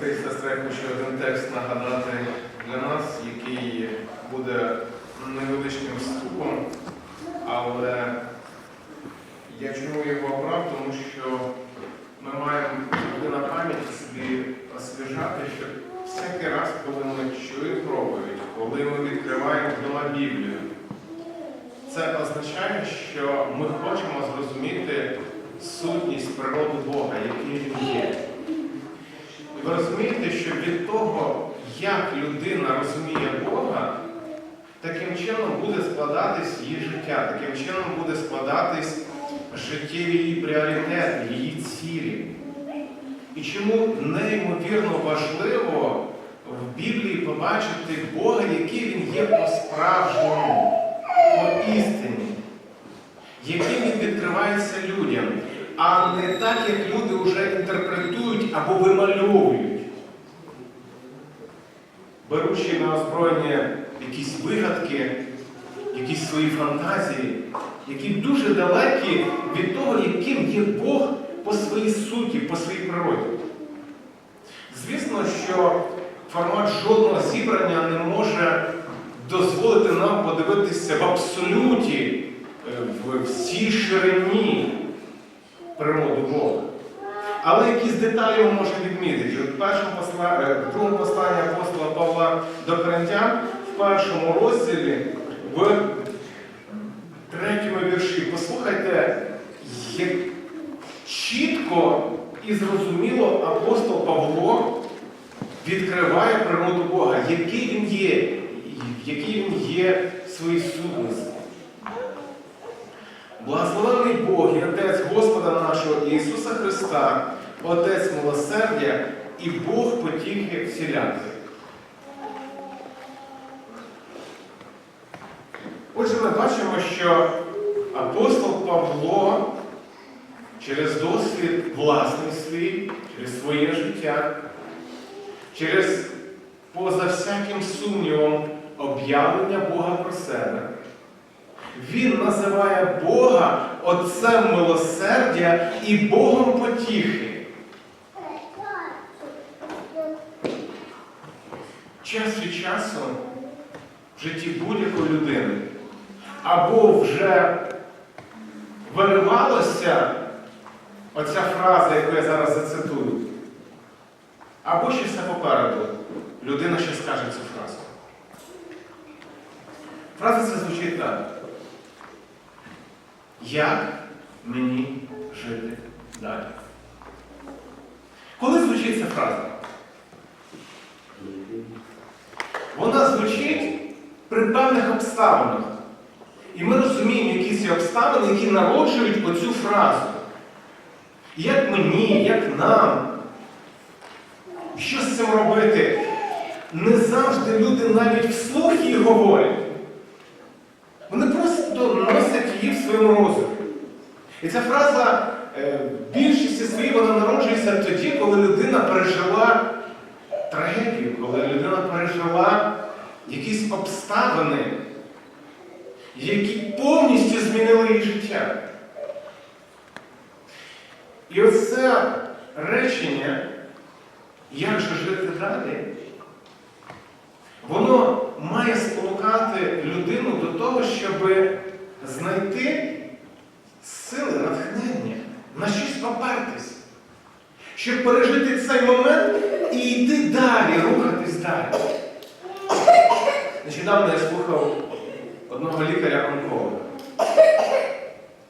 Сестри, я хочу один текст нагадати для нас, який буде невеличким вступом, але я чому його обрав, тому що ми маємо на пам'яті собі освіжати, що всякий раз, коли ми чуємо проповідь, коли ми відкриваємо дома Біблію, це означає, що ми хочемо зрозуміти сутність природи Бога, який він є. Ви розумієте, що від того, як людина розуміє Бога, таким чином буде складатись її життя, таким чином буде складатись життєві її пріоритети, її цілі. І чому неймовірно важливо в Біблії побачити Бога, який він є по-справжньому, по істині, яким він відкривається людям, а не так, як люди вже інтерпретують або вимальовують, беручи на озброєння якісь вигадки, якісь свої фантазії, які дуже далекі від того, яким є Бог по своїй суті, по своїй природі. Звісно, що формат жодного зібрання не може дозволити нам подивитися в абсолюті, е, в всій ширині природу Бога. Але якісь деталі ми можемо відмітити. От в першому посла... е, в другому посланні апостола Павла до Коринтян, в першому розділі, в третьому вірші, послухайте, як чітко і зрозуміло апостол Павло відкриває природу Бога, який він є, який він є в своїй сутності. Благословений Бог і Отець Господа нашого Ісуса Христа, Отець милосердя і Бог потіхи всілякої. Отже, ми бачимо, що апостол Павло через досвід власний свій, через своє життя, через поза всяким сумнівом об'явлення Бога про себе. Він називає Бога Отцем милосердя і Богом потіхи. Час від часу в житті будь-якої людини або вже виривалася оця фраза, яку я зараз зацитую, або ще все попереду. Людина ще скаже цю фразу. Фраза це звучить так. Як мені жити далі? Коли звучить ця фраза? Вона звучить при певних обставинах. І ми розуміємо якісь ці обставини, які народжують оцю фразу. Як мені, як нам? Що з цим робити? Не завжди люди навіть вслух її говорять. Вони просто носять її в своєму розумі. І ця фраза е, в більшості своїй вона народжується тоді, коли людина пережила трагедію, коли людина пережила якісь обставини, які повністю змінили її життя. І оце речення, як же жити далі, воно має спонукати людину до того, щоб знайти сили, натхнення, на щось попертись, щоб пережити цей момент і йти далі, рухатись далі. Нещодавно я слухав одного лікаря-онколога.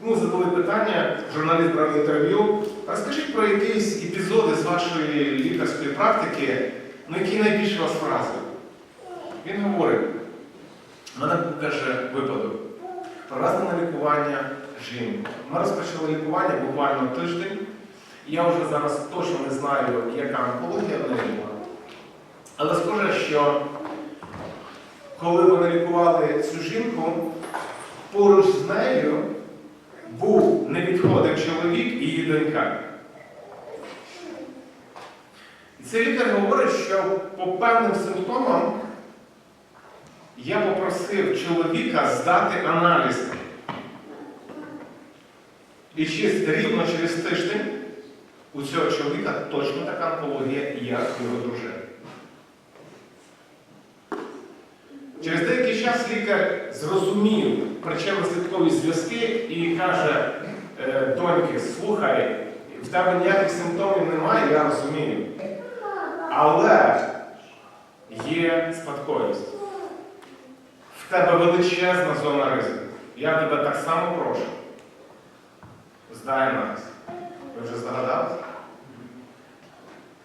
Йому задали питання, журналіст брав інтерв'ю. Розкажіть про якісь епізоди з вашої лікарської практики, ну які найбільше вас вразили. Він говорить, у мене каже, випадок. Привезли на лікування жінку. Ми розпочали лікування буквально тиждень. Я вже зараз точно не знаю, яка онкологія в неї була. Але схоже, що коли вони лікували цю жінку, поруч з нею був невідходив чоловік і її донька. І цей лікар говорить, що по певним симптомам я попросив чоловіка здати аналіз. І ще рівно через тиждень у цього чоловіка точно така онкологія, як його дружини. Через деякий час лікар зрозумів причинно-слідкові зв'язки і каже, «Е, доньки, слухай, в тебе ніяких симптомів немає, я розумію. Але є спадковість. Тебе величезна зона ризику. Я тебе так само прошу. Здай аналіз. Ви вже здогадалися?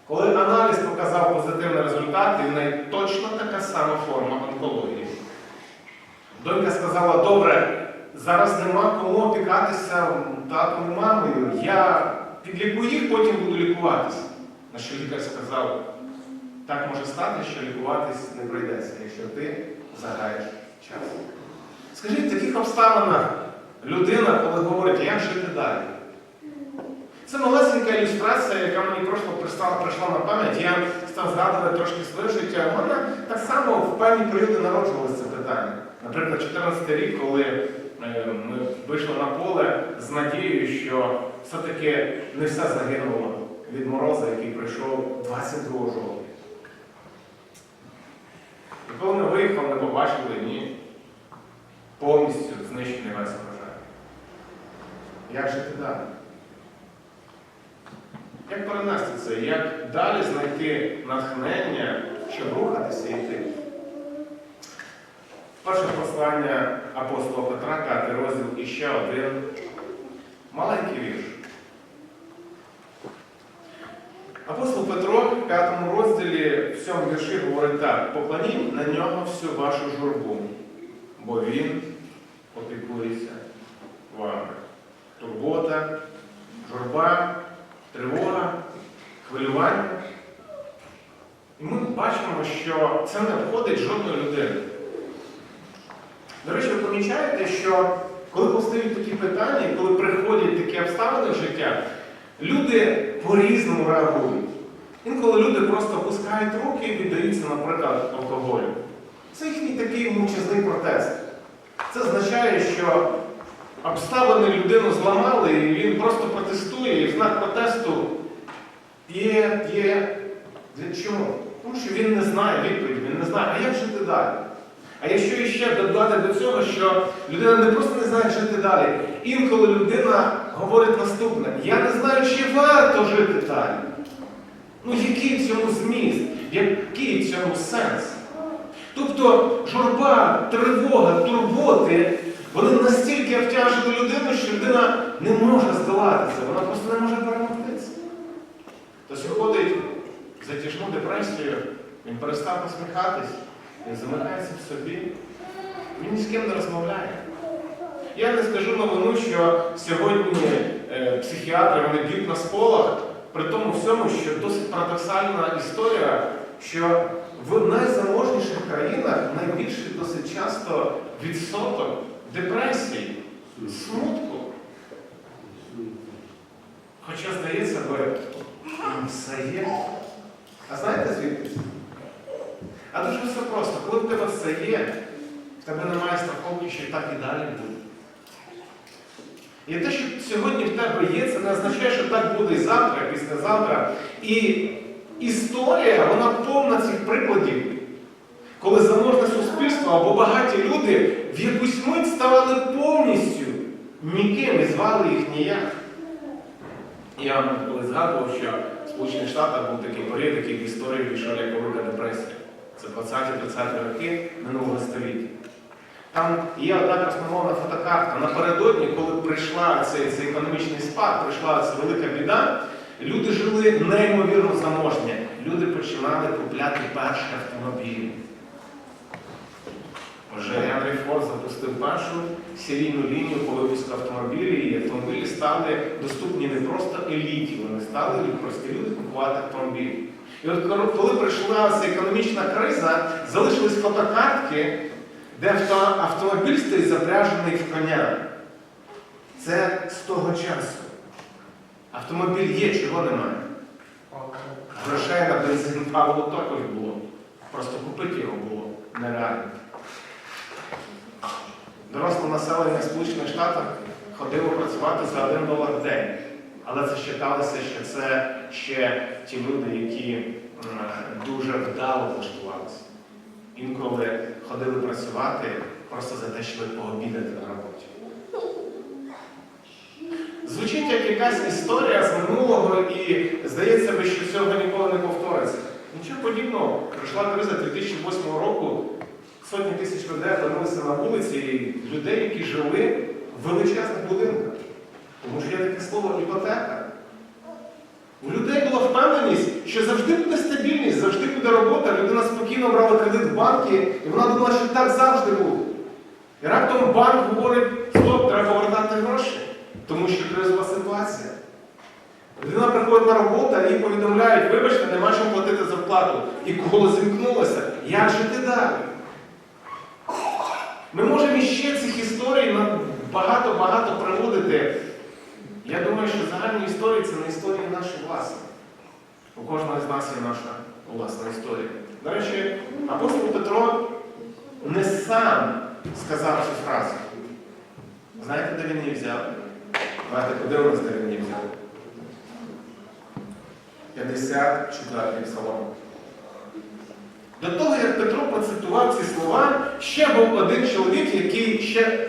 Коли аналіз показав позитивний результат, і в неї точно така сама форма онкології. Донька сказала, добре, зараз нема кому опікатися татом і мамою. Я підлікую їх, потім буду лікуватися. На що лікар сказав, так може стати, що лікуватись не прийдеться, якщо ти загаєш час. Скажіть, в таких обставинах людина, коли говорить, як жити далі? Це малесенька ілюстрація, яка мені просто прийшла, на пам'ять. Я став згадувати трошки своє життя. Мене так само в певні періоди народжувалося це питання. Наприклад, 14 рік, коли е, ми вийшли на поле з надією, що все-таки не все загинуло від мороза, який прийшов 22 жовтня. Ми виїхали, ми побачили, ні, повністю знищений весь врожай. Як жити далі? Як перенести це? Як далі знайти натхнення, щоб рухатися і йти? Перше послання апостола Петра, 5 розділ і ще один маленький вірш. Апостол Петро в 5 розділі в цьому вірші говорить так: поклоніть на нього всю вашу журбу, бо він опікується вами. Турбота, журба, тривога, хвилювання. І ми бачимо, що це не обходить жодної людини. До речі, ви помічаєте, що коли постають такі питання, коли приходять такі обставини в життя, люди по-різному реагують. Інколи люди просто опускають руки і віддаються, наприклад, алкоголю. Це їхній такий мовчазний протест. Це означає, що обставини людину зламали, і він просто протестує, і знак протесту п'є, п'є. Для чого? Тому що він не знає відповіді, він не знає, а як жити далі? А якщо іще додати до цього, що людина не просто не знає що жити далі, інколи людина говорить наступне: я не знаю, чи варто жити далі. Ну який в цьому зміст, який в цьому сенс? Тобто журба, тривога, турботи, вони настільки обтяжили людину, що людина не може здолатися, вона просто не може перемогтися. Хтось виходить в затяжну депресію, він перестав посміхатись, він замикається в собі, він ні з ким не розмовляє. Я не скажу новину, що сьогодні е, психіатри вони б'ють на сполох, при тому всьому, що досить парадоксальна історія, що в найзаможніших країнах найбільший досить часто відсоток депресії, смутку. Хоча, здається, би, все є. А знаєте звідки? А дуже все просто. Коли в тебе все є, в тебе немає страховки, що так і далі буде. І те, що сьогодні в тебе є, це не означає, що так буде і завтра, і післязавтра. І історія, вона повна цих прикладів, коли заможне суспільство або багаті люди в якусь мить ставали повністю ніким і звали їх ніяк. Я коли згадував, що в Сполучених Штатах був такий період, який в історії війшов як Велика депресія. Це 20-30 роки минулого століття. Там є одна красномовна фотокартка. Напередодні, коли прийшла цей, цей економічний спад, прийшла ця велика біда, люди жили неймовірно заможні. Люди починали купляти перші автомобілі. Вже Генрі Форд запустив першу серійну лінію по випуску автомобілів, і автомобілі стали доступні не просто еліті, вони стали прості люди купувати автомобілі. І от коли прийшла ця економічна криза, залишились фотокартки, де автомобіль стоїть запряжений в коня. Це з того часу. Автомобіль є, чого немає. Грошей на бензин Павло також було. Просто купити його було нереально. Доросле населення Сполучених Штатів ходило працювати за 1 долар в день. Але це вважалося, що це ще ті люди, які дуже вдало влаштувалися. Інколи ходили працювати просто за те, щоб пообідати на роботі. Звучить як якась історія з минулого і здається би, що цього ніколи не повториться. Нічого подібного. Прийшла криза 2008 року, сотні тисяч людей опинилися на вулиці, і людей, які жили в величезних будинках. Тому що є таке слово іпотека. У людей була впевненість, що завжди буде стабільність, завжди буде робота, людина спокійно брала кредит в банки, і вона думала, що так завжди буде. І раптом банк говорить, стоп, треба повертати гроші, тому що кризова ситуація. Людина приходить на роботу, їй повідомляють, вибачте, нема чим платити зарплату. І коло зімкнулося. Як жити далі? Ми можемо іще цих історій на багато-багато приводити. Я думаю, що загальні історії це не історії наші власні. У кожного з нас є наша власна історія. До речі, апостол Петро не сам сказав цю фразу. Знаєте, де він її взяв? Давайте подивимось, де він її взяв. 54 псалом. До того, як Петро процитував ці слова, ще був один чоловік, який ще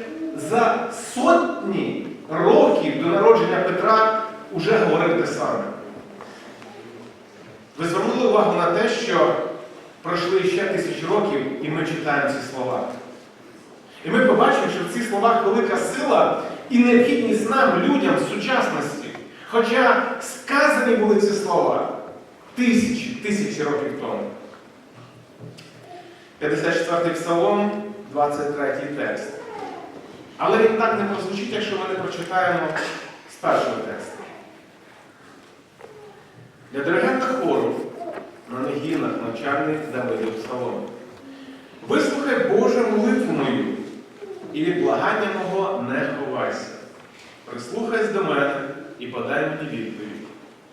за сотні років до народження Петра уже говорив те саме. Ви звернули увагу на те, що пройшли ще тисячі років, і ми читаємо ці слова. І ми побачимо, що в цих словах велика сила і необхідність нам, людям в сучасності. Хоча сказані були ці слова тисячі, тисячі років тому. 54-й псалом, 23 текст. Але він так не прозвучить, якщо ми не прочитаємо з першого тексту. Для диригента хору на негінах навчальний Давидів псалом. Вислухай Боже молитву мою, і від благання мого не ховайся. Прислухайся до мене і подай мені відповідь.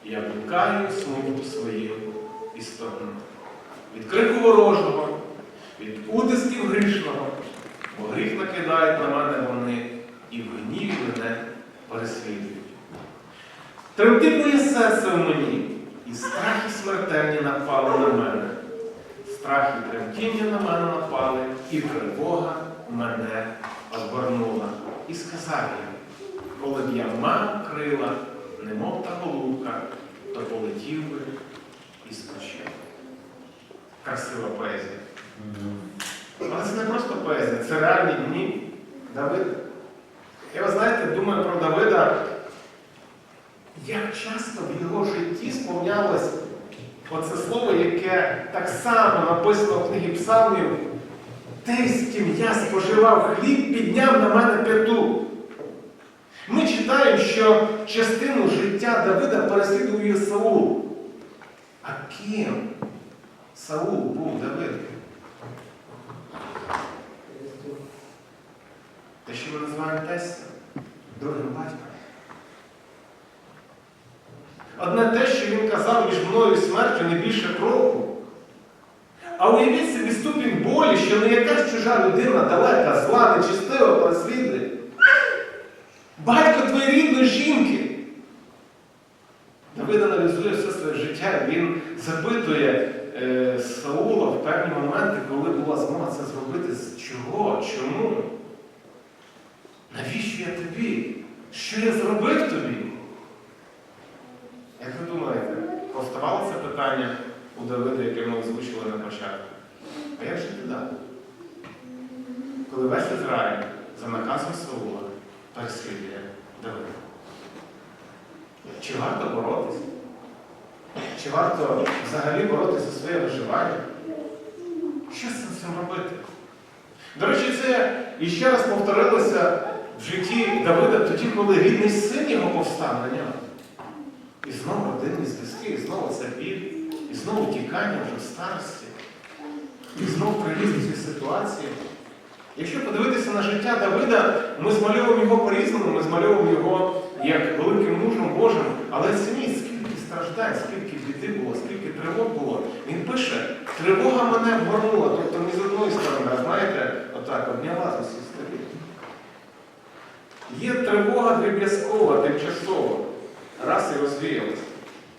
Я блукаю смутку свою і стогну. Від крику ворожого, від утисків грішного, бо гріх накидають на мене вони, і в гніві мене переслідують. Тремтить моє серце в мені, і страхи смертельні напали на мене. Страх і тремтіння на мене напали, і тривога мене обгорнула. І сказав я, коли б я мав крила, немов та голубка, то полетів би і скочив. Красива поезія. Але це не просто поезія, це реальні дні Давида. І ви знаєте, думаю про Давида, як часто в його житті сповнялось оце слово, яке так само написано в книгі Псалмів, «Той, з ким я споживав хліб, підняв на мене п'яту. Ми читаємо, що частину життя Давида переслідує Саул. А ким Саул був Давид? Те, що ми називаємо тестем, другим батьком. Одне те, що він казав між мною і смертю не більше кроку. А уявіть собі ступінь болі, що не якась чужа людина далека, зла, нечистива переслідує. Батько твоєї рідної жінки. Давид аналізує все своє життя, він запитує е, Саула в певні моменти, коли була змога це зробити. З чого? Чому? Навіщо я тобі? Що я зробив тобі? Як ви думаєте, повставало це питання у Давида, яке ми озвучили на початку? А як жити далі? Коли весь Ізраїль за наказом Саула переслідує Давида? Чи варто боротися? Чи варто взагалі боротися за своє виживання? Що з цим робити? До речі, це іще раз повторилося в житті Давида тоді, коли рідний син його повстав на нього. І знову родинні зв'язки, і знову це біль, і знову тікання вже в старості, і знову приїзд у цій ситуації. Якщо подивитися на життя Давида, ми змальовуємо його по-різному, ми змальовуємо його як великим мужем Божим, але цініть, скільки страждань, скільки біди було, скільки тривог було. Він пише, тривога мене вгорнула, тобто не з одної сторони, а знаєте, отак, обняла з усіх сторін. Є тривога дріб'язкова, тимчасова. Раз і розвіялися.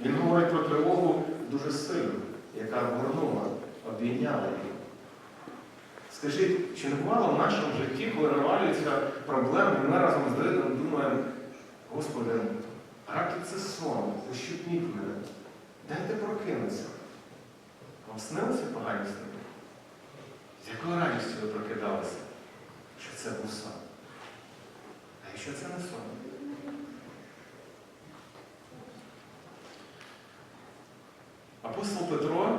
Він говорить про тривогу дуже сильну, яка обгорнула, обійняла її. Скажіть, чи не бувало в нашому житті, коли навалюються проблеми, ми разом з Давидом думаємо, Господи, раптом це сон, защипніть мене, дайте прокинутися. Вам снилися погані сни? З якою радістю ви прокидалися, що це був сон? А якщо це не сон? Апостол Петро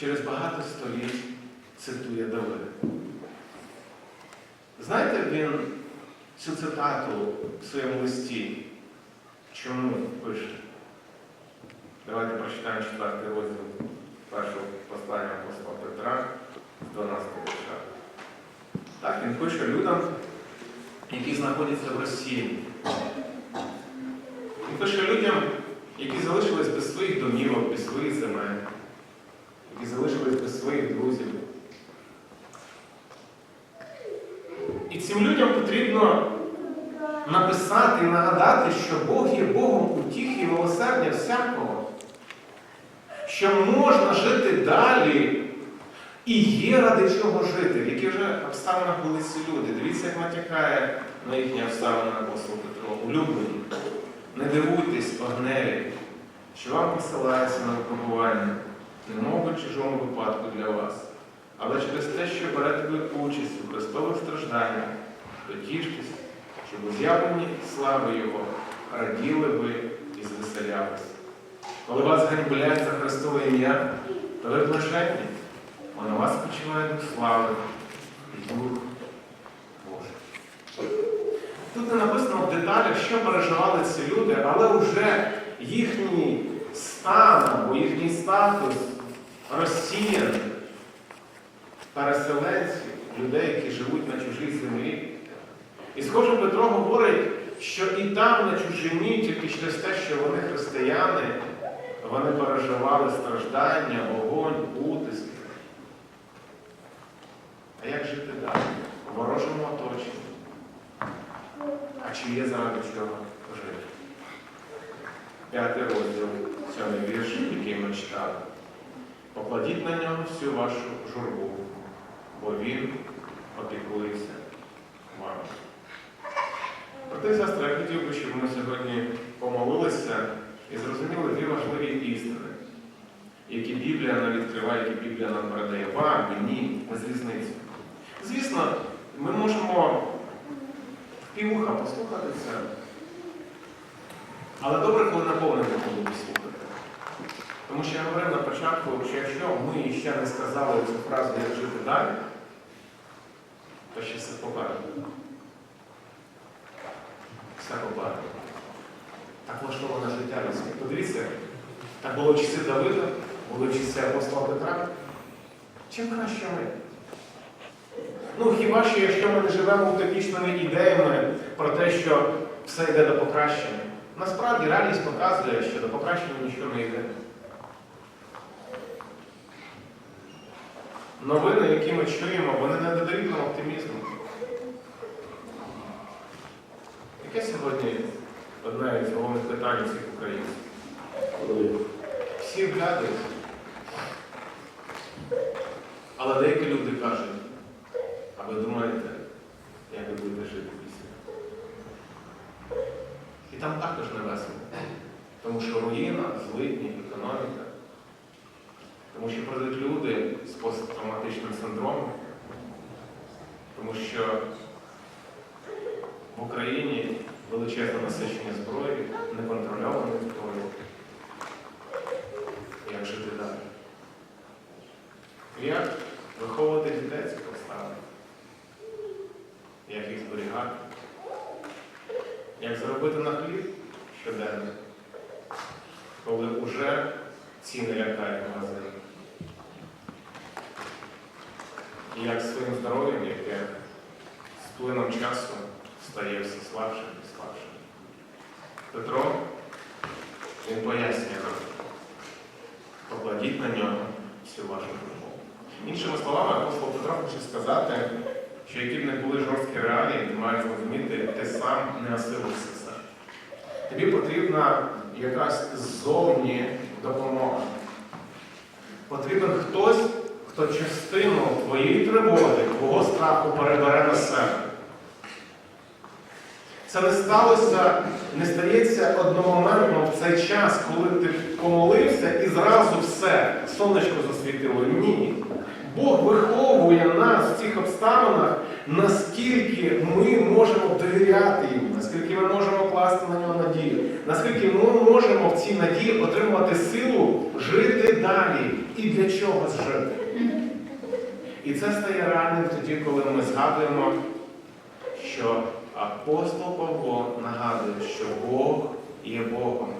через багато століть цитує Давида. Знаєте, він цю цитату в своєму листі чому пише? Давайте прочитаємо четвертий розділ першого послання апостола Петра з 12 вірша. Так, він пише людям, які знаходяться в Росії. Він пише людям, які залишились без своїх домівок, без своїх земель, які залишились без своїх друзів. І цим людям потрібно написати і нагадати, що Бог є Богом утіхи і милосердя всякого, що можна жити далі і є ради чого жити, в яких вже обставинах були ці люди. Дивіться, як натякає на їхні обставини апостол Петро. Улюблені. Не дивуйтесь, огневі, що вам посилається на випробування, немов чужому випадку для вас. Але через те, що берете ви участь у Христових стражданнях, дотіжтесь, щоб у з'явленні слави Його раділи ви і звеселялись. Коли вас ганьблять за Христове ім'я, то ви блаженні, бо на вас почиває Дух слави і Дух. Тут не написано в деталях, що переживали ці люди, але вже їхній стан або їхній статус розсіяний переселенців, людей, які живуть на чужій землі. І схоже, Петро говорить, що і там, на чужині, тільки через те, що вони християни, вони переживали страждання, вогонь, утиски. А як жити далі? У ворожому оточенні. Чи є заради чого жити? П'ятий розділ, сьомий вірш, який ми читали. Покладіть на нього всю вашу журбу, бо він опікується вами. Брати і сестри, я хотів би, щоб ми сьогодні помолилися і зрозуміли дві важливі істини, які Біблія нам відкриває, які Біблія нам передає вам, мені, без різниці. Звісно, ми можемо півуха послухати це, але добре, коли наповнено буду слухати. Тому що я говорив на початку, що якщо ми ще не сказали цю фразу, як жити далі, то ще все попереду. Все попереду. Так влаштоване життя людське. Подивіться, так було часи Давида, було в часи апостола Петра. Чим краще ми? Ну, хіба що якщо ми не живемо утопічними ідеями про те, що все йде до покращення. Насправді реальність показує, що до покращення нічого не йде. Новини, які ми чуємо, вони не додають нам оптимізму. Яке сьогодні одне із головних питань цих українців? Всі вглядають. Але деякі люди кажуть, а ви думаєте, як ви будете жити після? І там також не весело. Тому що руїна, злидні, економіка. Тому що прийдуть люди з посттравматичним синдромом, тому що в Україні величезне насичення зброї, неконтрольованої зброї. Як жити далі? Як виховувати дітей цих обставин? Як їх зберігати? Як заробити на хліб щоденно, коли вже ціни лякають магазини? І як своїм здоров'ям, яке з плином часу стає все слабшим і слабшим. Петро, він пояснює нам, покладіть на нього всю вашу любов. Іншими словами, апостол Петро хоче сказати, що які б не були жорсткі реалії, ти маєш зрозуміти, ти сам не осилився все. Тобі потрібна ззовні допомога. Потрібен хтось, хто частину твоєї тривоги, твого страху перебере на себе. Це не сталося, не стається одномоментно в цей час, коли ти помолився і зразу все, сонечко засвітило. Ні. Бог виховує нас в цих обставинах, наскільки ми можемо довіряти йому, наскільки ми можемо класти на нього надію, наскільки ми можемо в цій надії отримувати силу жити далі і для чогось жити. І це стає реальним тоді, коли ми згадуємо, що апостол Павло нагадує, що Бог є Богом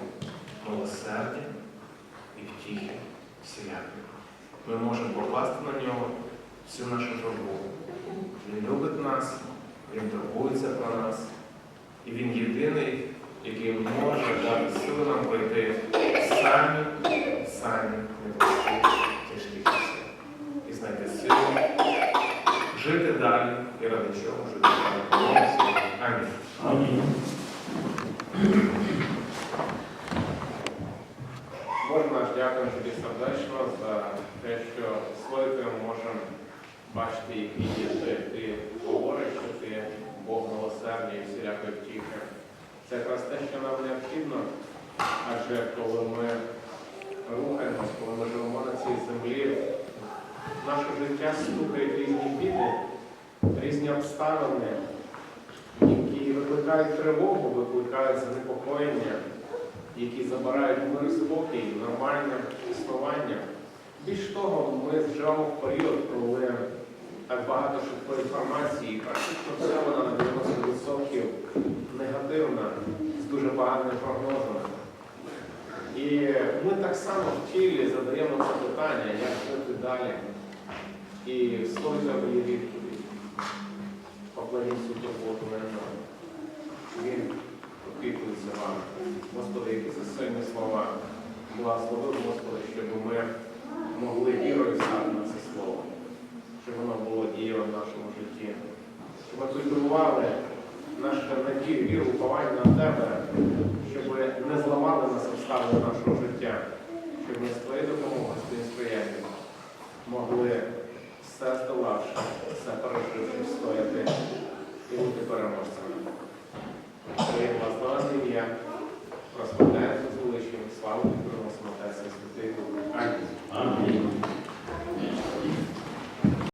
милосердя і втіхи всілякої. Ми можемо покласти на нього всю нашу турбу. Він любить нас, Він турбується про нас. І він єдиний, який може дати сили нам пройти самі, самі непрості тяжкі часи. І знайти силу жити далі і ради чого жити далі. Амінь. Амінь. Боже наш, дякую тобі сердечно за те, що своїм можемо бачити, який є ти. Ти говориш, що ти Бог милосердний і втіхи. Це якраз те, що нам необхідно, адже коли ми рухаємось, коли ми живемо на цій землі, наше життя стукають різні біди, різні обставини, які викликають тривогу, викликають занепокоєння які забирають мир спокій, нормальне існування. Більш того, ми живемо в період, коли так багато швидкої інформації, і практично все вона на 90% негативна, з дуже поганими прогнозами. І ми так само в тілі задаємо це питання, як жити далі. І тебе є відповідь. Покладіть цю турботу на нього. Він опікується вами. Господи, які це сильні слова. Благослови, Господи, щоб ми могли вірою стати подіями в нашому житті, щоб ми культивували наше надію, віру, уповання на тебе, щоб не зламали нас обставини нашого життя, щоб ми з твоєю допомогою, з твоїм сприянням могли все здолавши, все пережити, стояти і бути переможцями. Приємно слава ім'я, розповідаємо з величим славу і приносимо Отець Святий. Амінь.